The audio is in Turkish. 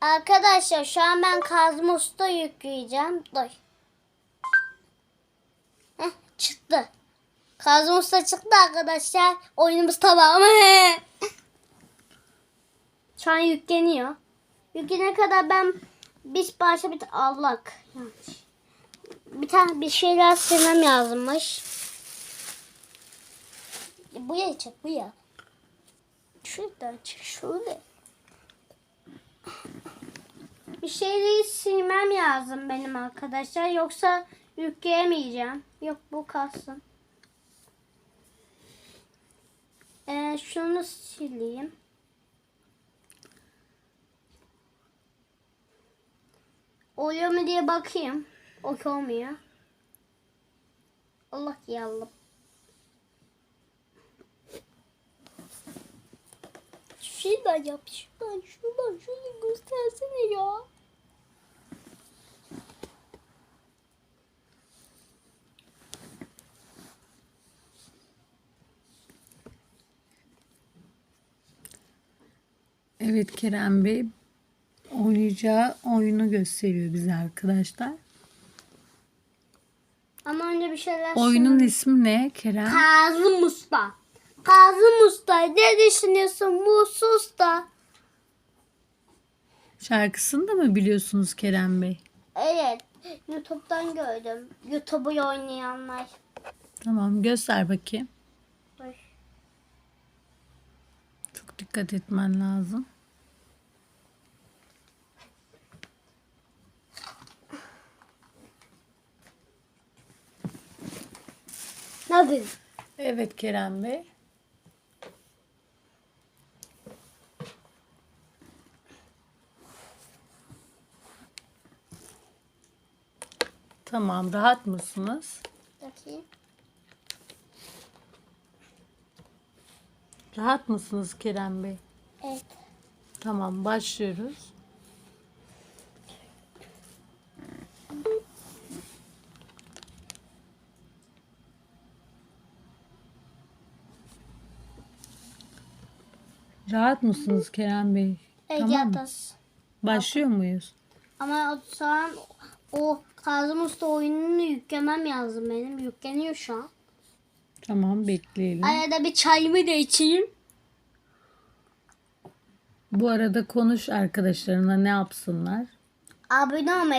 Arkadaşlar şu an ben Kazım Usta yükleyeceğim. Dur. Heh, çıktı. Kazım Usta çıktı arkadaşlar. Oyunumuz tamam. şu an yükleniyor. Yüklene kadar ben bir parça bir. Yanlış. Bir tane bir şeyler silmem yazmış. Bu ya çık bu ya. Şuradan çık şöyle. Bir şeyleri silmem lazım benim arkadaşlar. Yoksa yükleyemeyeceğim. Yok bu kalsın. Ee, şunu sileyim. Oluyor mu diye bakayım. Ok olmuyor. Allah yallah. Şuradan yap. Şuradan şuradan. Şunu göstersene ya. Evet Kerem Bey oynayacağı oyunu gösteriyor bize arkadaşlar. Ama önce bir şeyler Oyunun ismi ne Kerem? Kazım Usta. Kazım Usta ne düşünüyorsun Musa Usta? Şarkısını da mı biliyorsunuz Kerem Bey? Evet. YouTube'dan gördüm. YouTube'u oynayanlar. Tamam göster bakayım. Dur. Çok dikkat etmen lazım. Ne yapayım? Evet Kerem Bey. Tamam rahat mısınız? Bakayım. Rahat mısınız Kerem Bey? Evet. Tamam başlıyoruz. Rahat mısınız Kerem Bey? Evet Tamam mı? Başlıyor muyuz? Ama o- şu an o Kazım Usta oyununu yüklemem lazım benim. Yükleniyor şu an. Tamam bekleyelim. Arada bir çayımı da içeyim. Bu arada konuş arkadaşlarına ne yapsınlar? Abone olmayı,